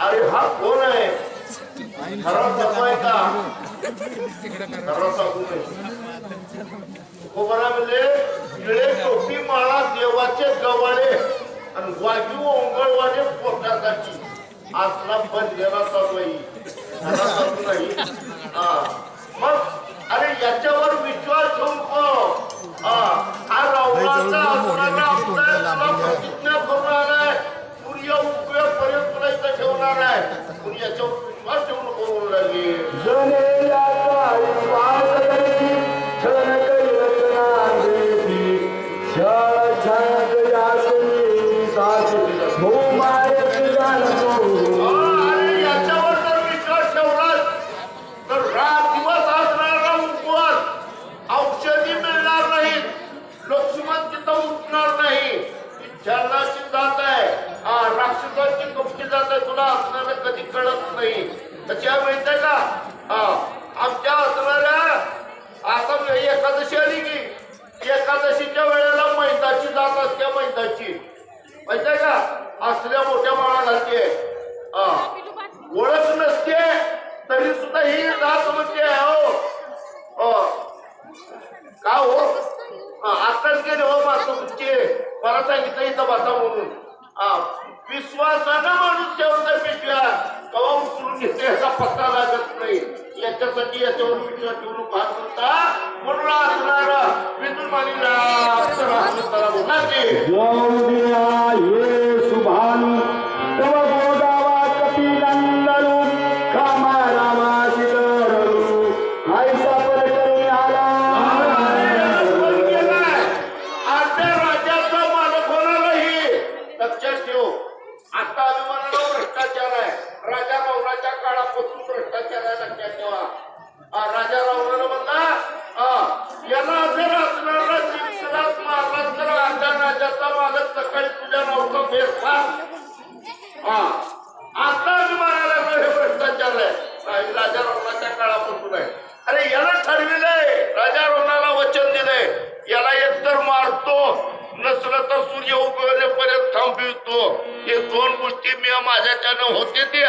अरे हा कोण आहे खरा साधू का खरा खोबरा म्हणजे इळे टोपी माळा देवाचे गवाळे आणि वाजू ओंगळवाने पोटासाठी असला बनलेला साधू आहे नाही हा. मग अरे याच्यावर विश्वास ठेवून को हा हा रावणाचा असणारा आपला तुला प्रतिज्ञा करून आलाय सूर्य उगवेपर्यंत तुला इथं ठेवणार आहे पण याच्यावर विश्वास ही जात आहे. हा राक्षसाची गुप्ती जात आहे तुला असणारं कधी कळत नाही. त्याच्या माहीत आहे का हा आमच्या असणाऱ्या आता एकादशी आली की एकादशीच्या वेळेला मैदाची जात असते मैदाची माहीत आहे का? असल्या मोठ्या माळा घालते हा. ओळख नसते तरी सुद्धा ही जात म्हणजे हो. हो. का हो? आताच गेले हो. मला सांगितलं इथं बसा म्हणून. हा विश्वासानं माणूस ठेवता पिशव्या कवा उचलून घेते याचा पत्ता लागत नाही. याच्यासाठी याच्यावर पिशव्या ठेवून भाग होता. म्हणून असणारा विदुर मानीला. शुभानु तव गोदावा कपिनंदनु कामा रामा सीतरु आईसा परकरी आला आमच्या राज्याचा मालक होणारही लक्षात ठेव आता अभिमानाला भ्रष्टाचार आहे राजा रावणाच्या काळापासून भ्रष्टाचार आहे लक्षात ठेवा हा, राजा रावणाला म्हणला हा, याला जर असणारा शिक्षणात मारला तर सकाळी तुझ्या फेरफार हा. आता अभिमानाला हे भ्रष्टाचार आहे. राजा काळापासून आहे. अरे याला ठरविलंय. राजा रोहणाला वचन दिलंय. याला एकतर मारतो नसलं तर सूर्य उपयोग थांबवितो हे दोन गोष्टी मी माझ्याच्यानं होते ते.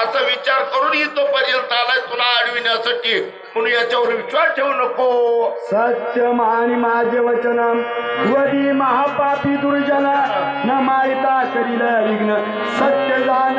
असा विचार करून इथपर्यंत आलाय तुला अडविण्यासाठी. म्हणून याच्यावर विश्वास ठेवू नको. सत्य आणि माझे वचन वरी महापापी दुर्जना न मारिता करील विघ्न सत्य जान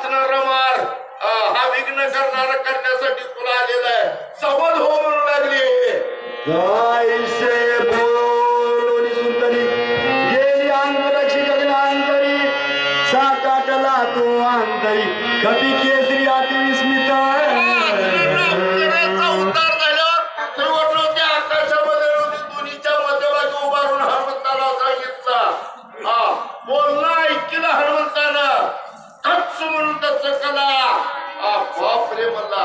असणार मार. हा विघ्न करणारा करण्यासाठी तुला आलेला आहे. हो म्हणू लागली. तो अंतरी. केसरी झाल्यावर पृथ्वीवर नव्हते आकाशामध्ये नव्हते मध्यभागी उभारून सांगितला हा बोलणं ऐकलं हनुमंतानं कच्च म्हणून त्याचं कला हा बाप रे मला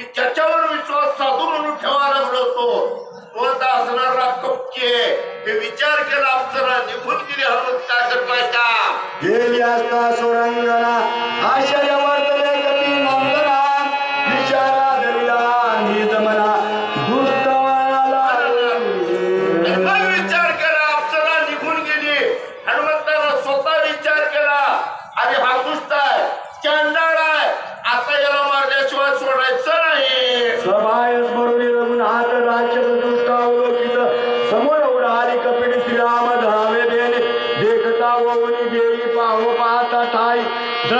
मी त्याच्यावर विश्वास साधू म्हणून ठेवा लागलो होतो. तो आता असणारा कपके. ते विचार केला अप्सरा निघून गेली हनुमंत काय करताय का? गेली असता सुरंगना वर्तले नंदना विचारा धरिला केला निघून गेली हनुमंताला स्वतः विचार केला. अरे हा दुष्ट आहे आता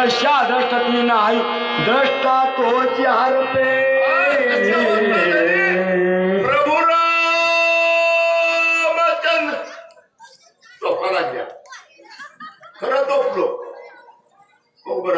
दशा दष्टत्नी नाही. दष्टा तोची हरपे. प्रभू रामचंद्र झोपला खरं झोपलो. खूप